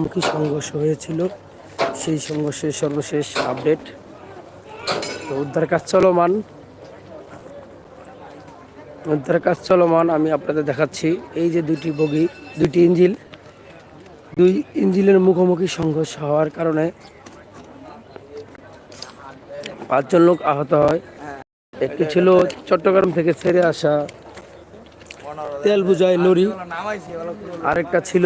মুখী সংঘর্ষ হয়েছিল। সেই সংঘর্ষের সর্বশেষ আপডেট। তো উদ্ধার কাজ চলমান। উদ্ধার কাজ চলমান, আমি আপনাদের দেখাচ্ছি। এই যে দুটি বগি দুটি ইঞ্জিল, দুই ইঞ্জিলের মুখোমুখি সংঘর্ষ হওয়ার কারণে পাঁচজন লোক আহত হয়। একটি ছিল চট্টগ্রাম থেকে ছেড়ে আসা তেল বুঝায় লরি আরেকটা ছিল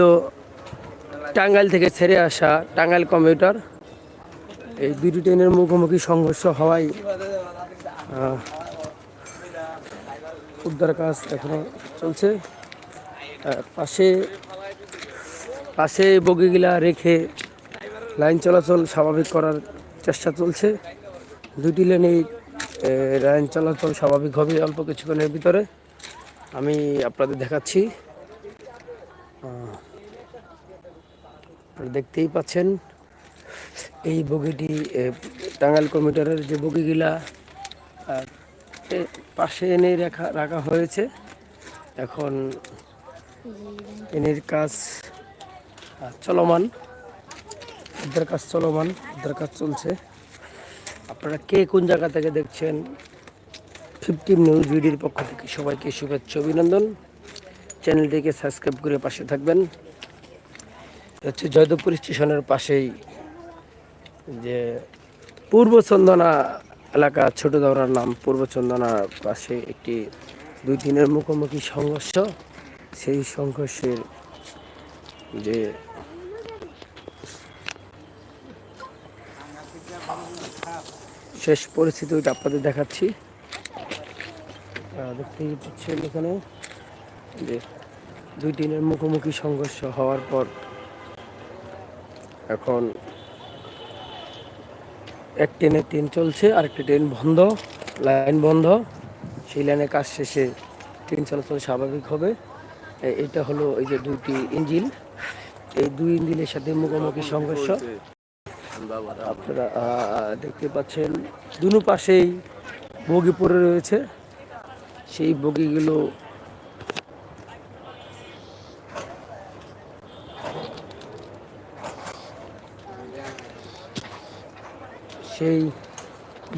টাঙ্গাইল থেকে ছেড়ে আসা টাঙ্গাইল কম্পিউটার, এই দুটি ট্রেনের মুখোমুখি সংঘর্ষ হওয়ায় উদ্ধার কাজ এখনও চলছে। পাশে পাশে বগিগুলা রেখে লাইন চলাচল স্বাভাবিক করার চেষ্টা চলছে। দুটি লেনেই লাইন চলাচল স্বাভাবিক হবে অল্প কিছুক্ষণের ভিতরে। আমি আপনাদের দেখাচ্ছি। দেখতেই পাচ্ছেন, এই বগিটি টাঙ্গাইল কমিটারের যে বগিগুলা পাশে এনে রাখা রাখা হয়েছে। এখন এনের কাজ চলমান। উদ্ধার কাজ চলমান উদ্ধার কাজ চলছে। আপনারা কে কোন জায়গা থেকে দেখছেন, ফিফটিন নিউজ ভিডিওর পক্ষ থেকে সবাইকে শুভেচ্ছা, অভিনন্দন। চ্যানেলটিকে সাবস্ক্রাইব করে পাশে থাকবেন। হচ্ছে জয়দেবপুর স্টেশনের পাশেই যে পূর্ব চন্দনা এলাকা, ছোট দৌড়ার নাম পূর্ব চন্দনার পাশে একটি দুই দিনের মুখোমুখি সংঘর্ষ। সেই সংঘর্ষের যে শেষ পরিস্থিতি ওইটা আপনাদের দেখাচ্ছি। দেখতেই পাচ্ছেন এখানে যে দুই দিনের মুখোমুখি সংঘর্ষ হওয়ার পর এখন এক ট্রেনে ট্রেন চলছে আর একটি ট্রেন বন্ধ, লাইন বন্ধ। সেই লাইনে কাজ শেষে ট্রেন চলাচল স্বাভাবিক হবে। এটা হলো এই যে দুইটি ইঞ্জিন। এই দুই ইঞ্জিনের সাথে মুখোমুখি সংঘর্ষ। আপনারা দেখতে পাচ্ছেন দুনো পাশেই বগি পড়ে রয়েছে। সেই বগিগুলো সেই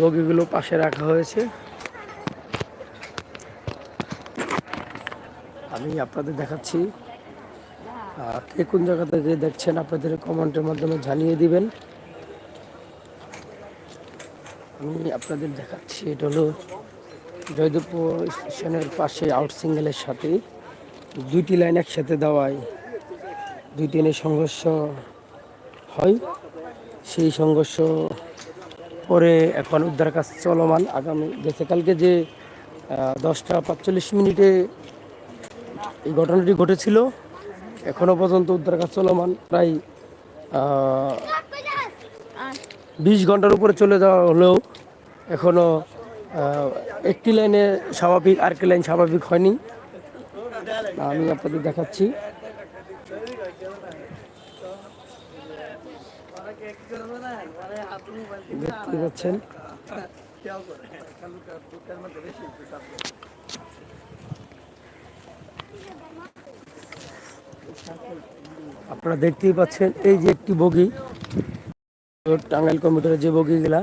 বগিগুলো পাশে রাখা হয়েছে। আমি আপনাদের দেখাচ্ছি কে কোন জায়গা থেকে দেখছেন আপনাদের কমেন্টের মাধ্যমে জানিয়ে দিবেন। আমি আপনাদের দেখাচ্ছি, এটা হলো জয়দেবপুর স্টেশনের পাশে আউট সিঙ্গেলের সাথে। দুইটি লাইন একসাথে দেওয়ায় দুই ট্রেনের সংঘর্ষ হয়। সেই সংঘর্ষ পরে এখন উদ্ধার কাজ চলমান আগামী গতকালকে যে দশটা পাঁচচল্লিশ মিনিটে এই ঘটনাটি ঘটেছিল এখনও পর্যন্ত উদ্ধার কাজ চলমান। প্রায় বিশ ঘণ্টার উপরে চলে যাওয়া হলেও এখনও একটি লাইনে স্বাভাবিক, আরেকটি লাইন স্বাভাবিক হয়নি। আমি আপনাদের দেখাচ্ছি। দেখতে পাচ্ছেন? আপনারা দেখতেই পাচ্ছেন, এই যে একটি বগি। টাঙ্গাইল কম্পিউটারের যে বগিগুলা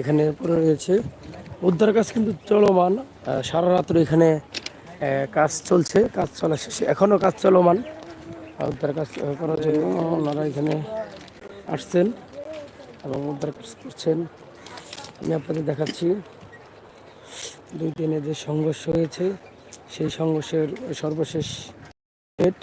এখানে পড়ে রয়েছে। উদ্ধার কাজ কিন্তু চলমান সারা রাত্র এখানে কাজ চলছে, কাজ চলা শেষে এখনও কাজ চলমান। উদ্ধার কাজ করার জন্য ওনারা এখানে আসছেন এবং উদ্ধার করছেন। আমি আপনাদের দেখাচ্ছি দুই ট্রেনে যে সংঘর্ষ হয়েছে, সেই সংঘর্ষের সর্বশেষ ডেট।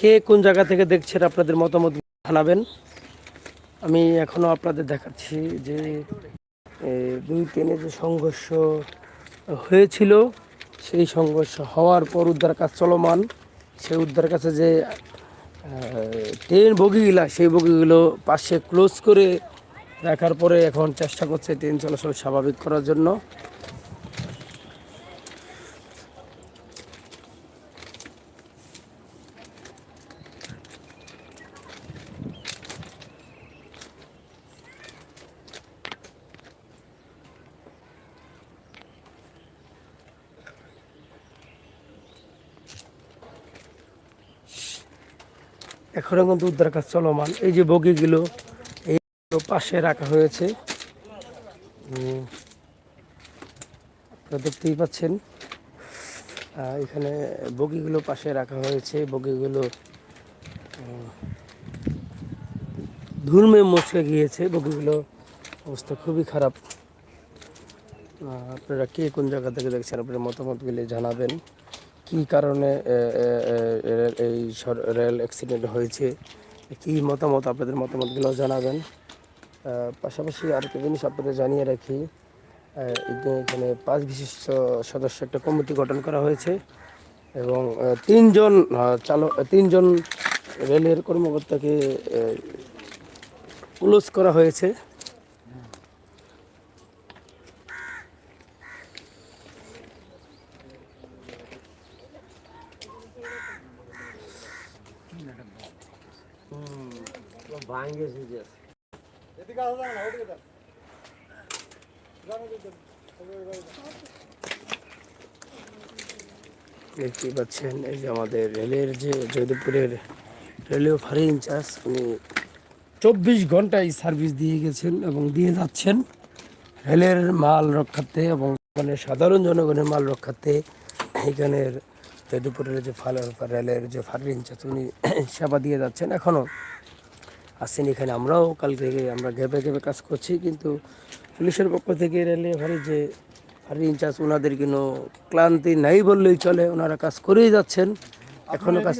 কে কোন জায়গা থেকে দেখছেন আপনাদের মতামত জানাবেন। আমি এখনও আপনাদের দেখাচ্ছি যে দুই ট্রেনে যে সংঘর্ষ হয়েছিল, সেই সংঘর্ষ হওয়ার পর উদ্ধার কাজ চলমান। সেই উদ্ধার কাছে যে ট্রেন বগিগুলা, সেই বগিগুলো পাশে ক্লোজ করে রাখার পরে এখন চেষ্টা করছে ট্রেন চলাচল স্বাভাবিক করার জন্য। এখনও কিন্তু উদ্ধার কাজ চলমান। এই যে বগিগুলো, এই পাশে রাখা হয়েছে। আপনারা দেখতেই পাচ্ছেন এখানে বগিগুলো পাশে রাখা হয়েছে। বগিগুলো ধুলমে মচকে গিয়েছে। বগিগুলো অবস্থা খুবই খারাপ। আপনারা কে কোন জায়গা থেকে দেখছেন, আপনার মতামতগুলি জানাবেন। কি কারণে এই রেল অ্যাক্সিডেন্ট হয়েছে? কি মতামত আপনাদের মতামতগুলো জানাবেন? পাশাপাশি আরেকটা জিনিস আপনাদের জানিয়ে রাখি এখানে পাঁচ বিশিষ্ট সদস্য একটা কমিটি গঠন করা হয়েছে এবং তিনজন চালক তিনজন রেলের কর্মকর্তাকে ক্লোজ করা হয়েছে। দেখতেই পাচ্ছেন এই যে আমাদের রেলের যে জয়দেবপুরের রেলওয়ে ফাঁড়ি ইনচার্জ উনি চব্বিশ ঘন্টায় সার্ভিস দিয়ে গেছেন এবং দিয়ে যাচ্ছেন রেলের মাল রক্ষার্থে এবং মানে সাধারণ জনগণের মাল রক্ষার্থে। এখানের জয়দেবপুরের যে ফাল রেলের যে ফাঁড়ি ইনচার্জ উনি সেবা দিয়ে যাচ্ছেন। এখনও আসেন এখানে আমরাও কাল থেকে আমরা ঘেপে ঘেপে কাজ করছি কিন্তু পুলিশের পক্ষ থেকে রেলে ভারি যে ভারি ইনচার্জ ওনাদের কোনো ক্লান্তি নাই বললেই চলে ওনারা কাজ করেই যাচ্ছেন। এখনও কাজ